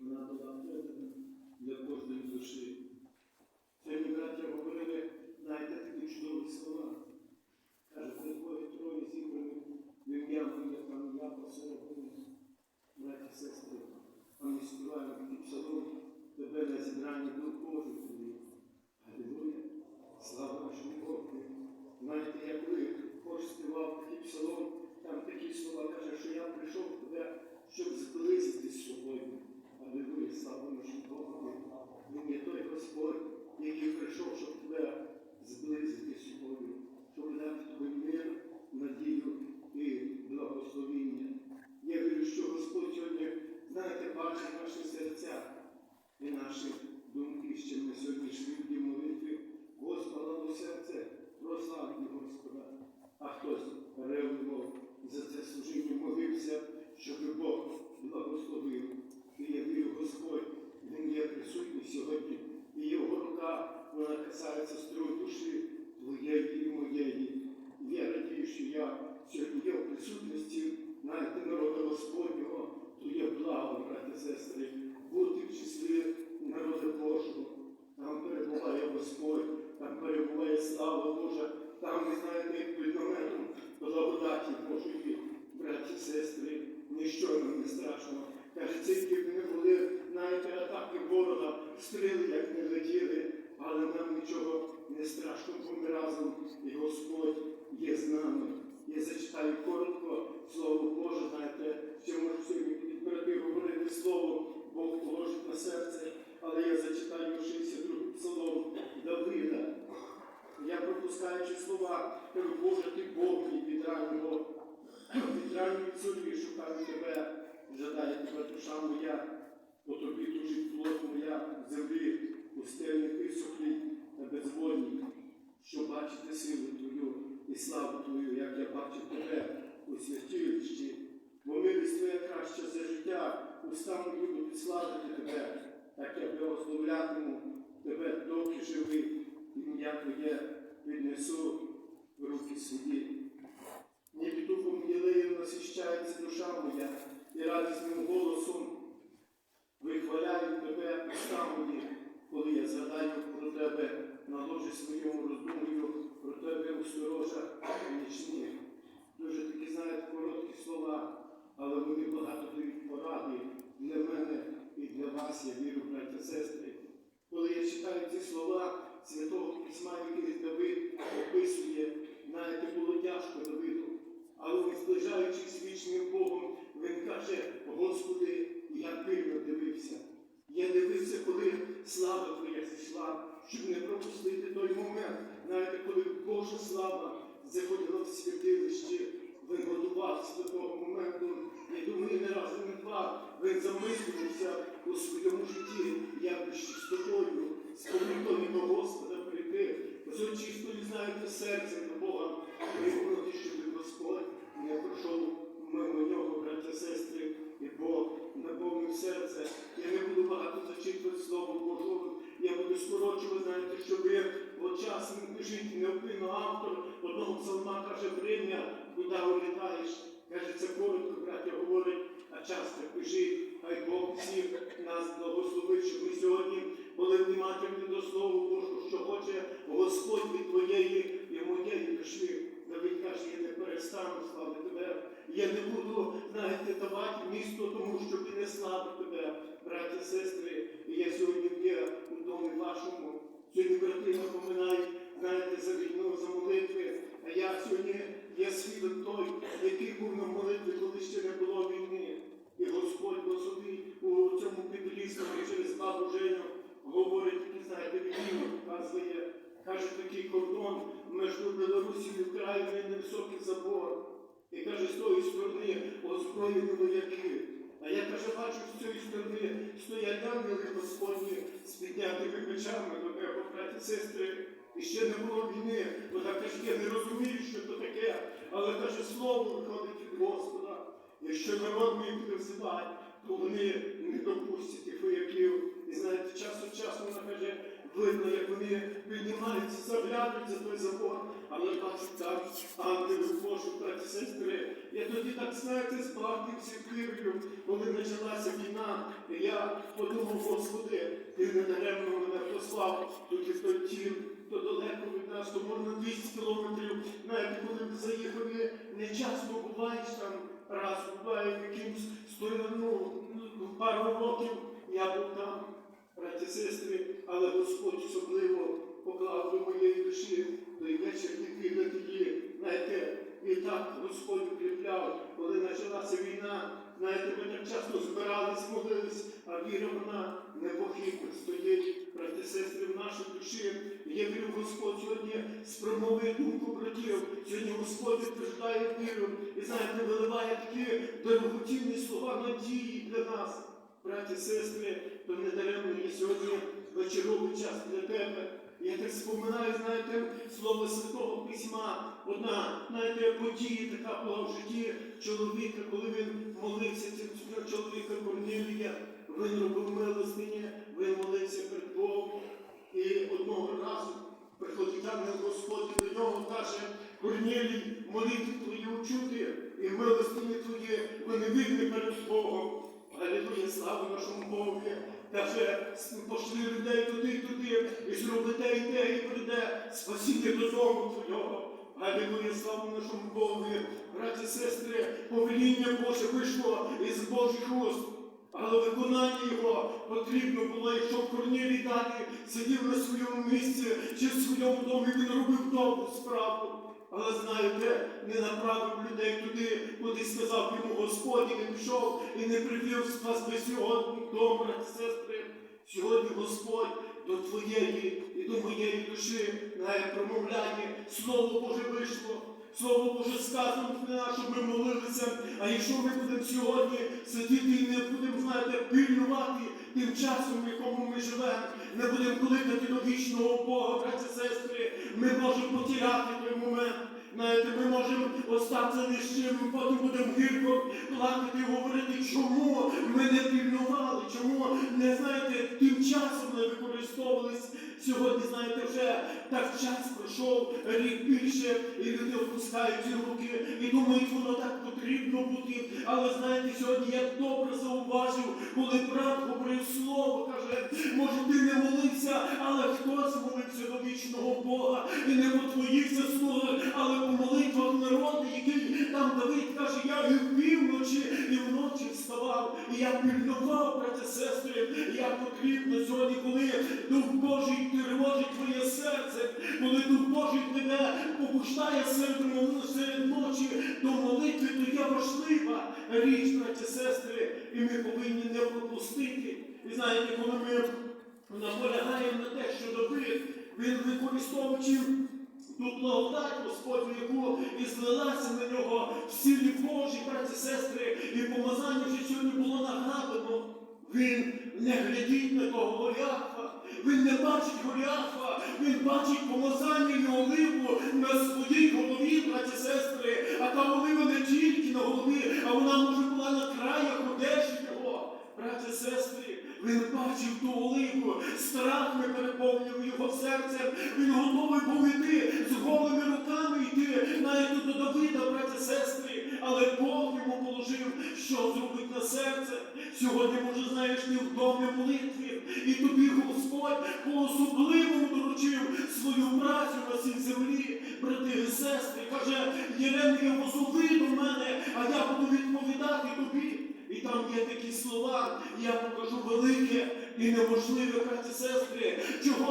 Вона придана для кожної душі. Сьогодні браття говорили, знаєте, такі чудові слова. Каже, при двоє троє зібрані в ім'я моє, там я посеред них. Браті, сестри, а ми співаємо такий псалом, тебе на зібранні дух Божий тобі. Алілуя, слава нашому Богу. Знаєте, я коли Бог співав такий псалом, там такі слова каже, що я прийшов туди, щоб. Алілуя, слава нашому Богу. Він є той Господь, який прийшов, щоб тебе зблизити з щоб дати тобі мир, надію і благословіння. Я вірю, що Господь сьогодні, знаєте, бачить наші серця і наші думки, що ми сьогодні йшли в дні молитви Господа до серця, прославити Господа. А хтось ревнував за це служіння, молився, щоб Бог благословив. І я вірю, Господь, Він є присутній сьогодні, і його рука, вона касається струн душі твоєї і моєї. І Я радію, що я сьогодні є в присутності, знаєте, народу Господнього, то є благо, брати сестри, бути в числі народу Божого. Там перебуває Господь, там перебуває слава Божа, там, ви знаєте, як під наметом благодаті Божої, браті, сестри, ніщо нам не страшно. Каже, ці не були, знаєте, атаки ворога, стріли, як не летіли, але нам нічого не страшно, бо ми разом, і Господь є з нами. Я зачитаю коротко слово Боже, знаєте, що можу сьогодні від говорити слово, Бог положить на серце, але я зачитаю 62 псалом Давида. Я пропускаючи слова, кажу, Боже, ти Бог мій від раннього, від ранньої зорі шукаю тебе, жадає тебе душа моя, по тобі тужить плоть моя землі, пустельні висохлій та безвольній, що бачити силу Твою і славу Твою, як я бачу тебе у святилищі. Бо милість Твоя краща за життя, уста мої будуть славити тебе, так я благословлятиму тебе, доки живий, ім'я Твоє піднесу в руки свої. Ні духом єлеєм насищається душа моя, і радісним голосом вихваляю тебе уста коли я згадаю про тебе на ложі своєму роздумую, про тебе у сторожах нічні. Дуже такі, знаєте, короткі слова, але вони багато дають поради для мене і для вас, я вірю, браті сестри. Коли я читаю ці слова Святого Письма, який Давид описує, знаєте, було тяжко Давиду. Але він, зближаючись з вічним Богом, він каже, Господи, я пильно дивився. Я дивився, коли слава Твоя зійшла, щоб не пропустити той момент, знаєте, коли Божа слава заходила в святилище, він готувався до того моменту. Я думаю, не раз і не він у своєму житті, як з чистотою, з повнотою до Господа прийти, з очистою, знаєте, серцем до Бога, виповнити, щоб Господь не пройшов мимо нього, браття, сестри, і Бог наповнив серце. Я не буду багато зачитувати Слово Божого, я буду скорочувати, знаєте, щоб от час жити необхідно автор одного псалма каже, время, куди улітаєш. Каже, це коротко, браття говорить, а час так хай Бог всіх нас благословить, щоб ми сьогодні були внимательні до Слова Божого, що хоче Господь від твоєї і моєї душі. Давид каже, я не перестану славити тебе. Я не буду, знаєте, давати місто тому, щоб і не славити тебе, браті, сестри. І я сьогодні є у домі вашому. Через бабу Женю говорить, показує. Каже, такий кордон між Білорусі і Україною невисокий забор. І каже, з тої сторони озброєні вояки. А я каже, бачу, з цієї сторони стоять ангели Господні з піднятими мечами до тебе, браті, сестри. І ще не було війни. Вона каже, я не розумію, що це таке. Але каже, слово виходить від Господа. Якщо народ мій буде то вони не допустять тих вояків. І знаєте, час від часу вона каже, видно, як вони піднімаються, заглядують за той забор, але бачать там ангелів Божих, браті сестри. Я тоді так знаєте, збавився вірою, коли почалася війна. І я подумав, Господи, ти не даремно мене послав, і той тім, то далеко від нас, то можна 200 кілометрів, навіть коли ти заїхав, не часто буваєш там, раз буває якимсь сторону, пару років, я був там, браті сестри, але Господь особливо поклав до моєї душі той вечір, який на тоді, знаєте, і так Господь укріпляв, коли почалася війна, знаєте, ми так часто збирались, молились, а віра вона непохитна стоїть, брати сестри, в нашій душі. Я вірю, Господь сьогодні спромовив думку братів, сьогодні Господь утверждає віру і знаєте, виливає такі дорогоцінні слова надії для нас. Браті, сестри, то не даремно є сьогодні вечоровий час для тебе. Я так споминаю, знаєте, слово Святого Письма, одна, знаєте, подія така була в житті чоловіка, коли він молився цього чоловіка Корнилія, він робив милостині, він молився перед Богом. І одного разу приходить ангел Господь і до нього каже, Корнілій, молитви твої учути, і милостині твої вони вірні перед Богом. Алілуя, слава нашому Богу. Каже, пошли людей туди туди, і зроби те і те, і прийде спасіння додому твого. Алілуя, слава нашому Богу. Браті, сестри, повеління Боже вийшло із Божих уст. Але виконання його потрібно було, якщо Корнілій далі сидів на своєму місці чи в своєму домі, він робив добру справу. Але знаєте, не направив людей туди, куди сказав йому Господь, і не пішов і не привів спас би сьогодні дом, брати, сестри. Сьогодні Господь до твоєї і до моєї душі навіть промовляє, Слово Боже вийшло. Слово Боже сказано для нас, щоб ми молилися. А якщо ми будемо сьогодні сидіти і не будемо, знаєте, пильнувати тим часом, в якому ми живемо, не будемо кликати до вічного Бога, браті сестри, ми можемо потеряти той момент. Знаєте, ми можемо остатися з потім будемо гірко плакати говорити, чому ми не пільнували, чому не знаєте, тим часом не використовувались. Сьогодні, знаєте, вже так час пройшов рік більше, і люди опускають руки і думають, воно так потрібно бути. Але знаєте, сьогодні я добре зауважив, коли брат говорив слово, каже, може ти не молився, але хтось молився до вічного Бога і не по твоїх заслугах, але по молитвах народу, який там Давид каже, я і в півночі, вставав, і я пільнував, брати сестри, як потрібно сьогодні, коли Дух Божий тривожить твоє серце, коли Дух Божий тебе побуждає серед, ночі до молитви, то є важлива річ, браті сестри, і ми повинні не пропустити. І знаєте, коли ми наполягаємо на те, що Давид, він використовуючи ту благодать Господню, яку і злилася на нього в силі Божій, браті сестри, і помазання вже сьогодні було нагадано. Він не глядить на того Голіафа, він не бачить Голіафа, він бачить помазання і оливу на своїй голові, браті сестри, а та олива не тільки на голові, а вона може була на краях одежі його. Браті сестри, він бачив ту оливу, страх не переповнив його серце, він готовий був іти з голими руками йти навіть до Давида, браті сестри, але Бог йому положив, що зробить на серце. Сьогодні, може, знаєш, домі молитві, і тобі Господь по-особливому доручив свою працю на цій землі, брати і сестри, каже, Єремія, позови до мене, а я буду відповідати тобі. І там є такі слова, я покажу велике і неможливе, браті сестри, чого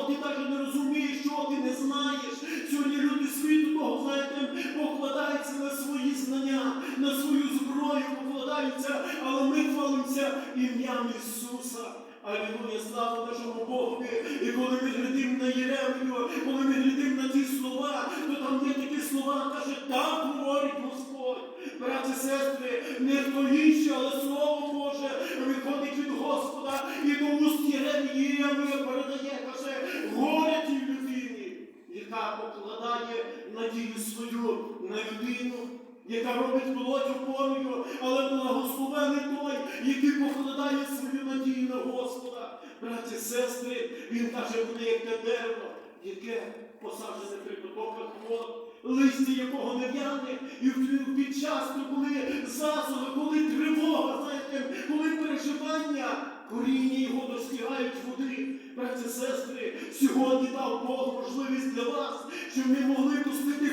ім'ям Ісуса. Алілуя, слава нашому Богу. І коли ми глядимо на Єремію, коли ми глядимо на ті слова, то там є такі слова, каже, так говорить Господь. Браті, сестри, не хто але Слово Боже виходить від Господа і до уст Єремії Єремія передає, каже, горе тій людині, яка покладає надію свою на людину, яка робить плоть опорою, але благословений той, який покладає свою надію на Господа. Браті, сестри, він каже, буде як те дерево, яке посаджене при потоках вод, листя якого не в'яне, і під час, коли засуха, коли тривога, знаєте, коли переживання, коріння його достигають води. Браті, сестри, сьогодні дав Бог можливість для вас, щоб ми могли пустити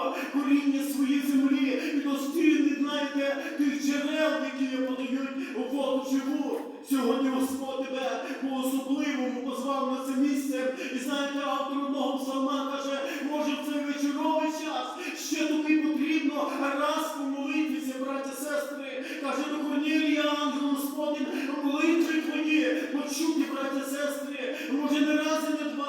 глибоко коріння своєї землі і достигнути, знаєте, тих джерел, які подають воду живу. Сьогодні Господь тебе по-особливому позвав на це місце. І знаєте, автор одного псалма каже, може в цей вечоровий час ще тобі потрібно раз помолитися, браті, сестри. Каже до Корнілія, ангел Господень, молитви твої, почуті, браті, сестри. Може не раз і не два.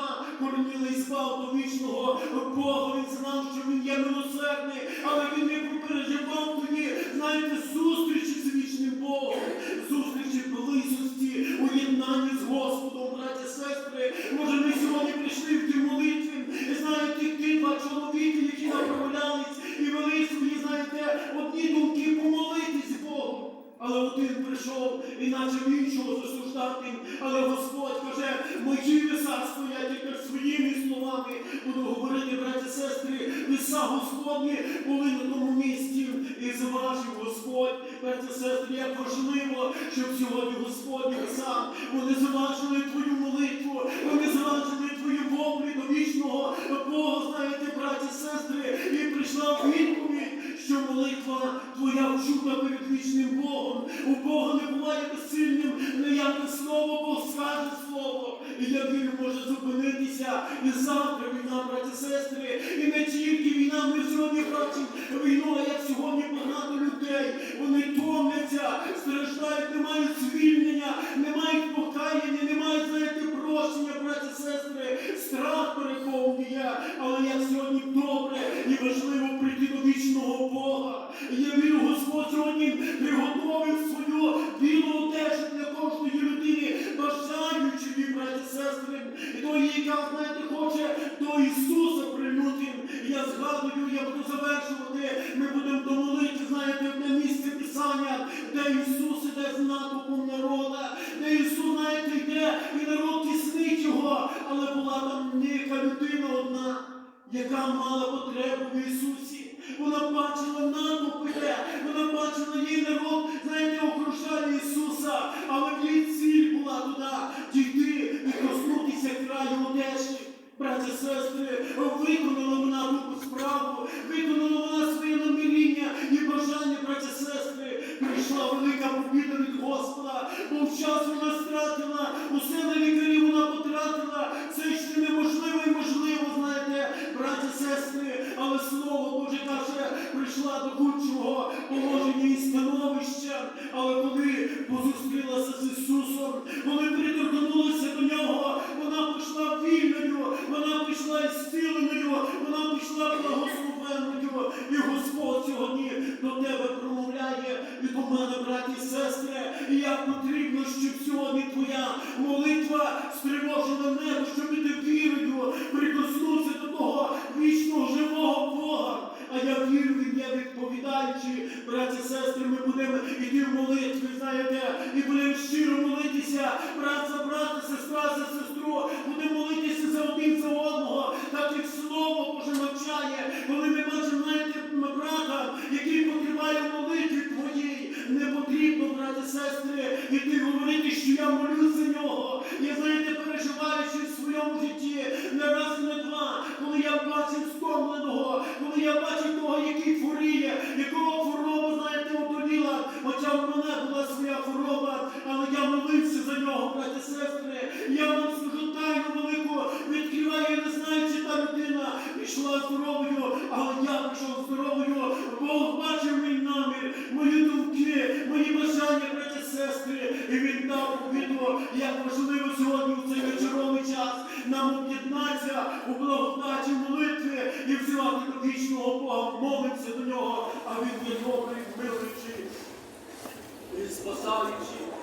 Спав до вічного Бога. Він знав, що він є милосердний, але він не переживав тоді, знаєте, зустрічі з вічним Богом, зустрічі близості, уєднання з Господом, браті, сестри. Може, ми сьогодні прийшли в ті молитві, і знаєте, ті два чоловіки, які направлялись і вели свої, знаєте, одні думки помолитись Богу. Але один прийшов і почав іншого засуждати. Але Господь каже, мої веса стоять сестри, веса Господні були на тому місці. І зважив Господь, браті, сестри, як важливо, щоб сьогодні Господні веса, вони зважили твою молитву, вони зважили твою воплі до вічного Бога, знаєте, браті, сестри, і прийшла відповідь, що молитва твоя вчута перед вічним Богом. У Бога не буває безсильним ніяке слово, Бог скаже. І я вірю, може зупинитися. І завтра війна, браті, сестри, і не тільки війна, ми сьогодні бачимо війну, а як сьогодні багато людей. Вони томляться, страждають, не мають звільнення, не мають покаяння, не мають, знаєте, прощення, браті, сестри, страх переповнює. Але як сьогодні добре і важливо прийти до вічного Бога. І Я вірю, Господь сьогодні приготовив свою білу одежу для кожної людини, браті, сестри, тої, яка, знаєте, хоче до Ісуса прильнути. Я згадую, я буду завершувати, ми будемо домолити, знаєте, одне місце Писання, де Ісус іде з натовпом народа, де Ісус, знаєте, йде, і народ тіснить його, але була там нека людина одна, яка мала потребу в Ісусі. Вона бачила натовп іде, вона бачила її народ, знаєте, окружає Ісуса, але в її ціль була туди дійти і коснутися краю одежі. Браті, сестри, виконала вона ту справу, виконала вона своє наміріння і бажання, браті, сестри. Прийшла велика побіда від Господа, бо в час вона стратила, усе на лікарі вона потратила. Це ще знаєте, браті, сестри, але слово Боже каже, прийшла до худшого положення і становища. Але коли позустрілася з Ісусом, коли приторкнулася до нього, вона пішла вільною, вона пішла зціленою, вона пішла благословенною. І Господь сьогодні до тебе промовляє і до мене, браті сестри. І як потрібно, щоб сьогодні твоя молитва стривожила небо, щоб ти вірою прикоснувся живого Бога. А я вірю, він є відповідаючи, браті і сестри, ми будемо йти в молитві, знаєте, і будемо щиро молитися, брат за брата, сестра за сестру, будемо молитися за один за одного, так як слово Боже навчає, коли ми бачимо, знаєте, брата, який потриває в молитві твоїй, не потрібно, браті і сестри, іти говорити, що я молюсь за нього. Я знаєте, переживаючи в своєму житті не раз і не два, коли я бачив стомленого, коли я бачив того, який хворіє, якого хвороба, знаєте, одоліла, хоча в мене була своя хвороба, але я молився за нього, браті і сестри. Я вам скажу тайну велику, відкриваю, я не знаю, чи та людина пішла здоровою, але я пішов здоровою, Бог бачив мій намір, мої думки, мої бажання, сестри, і він дав відео, як важливо сьогодні в цей вечоровий час нам об'єднатися у благодаті молитви і взивати до вічного Бога, молимося до нього, а він є добрий, милуючий і спасаючий.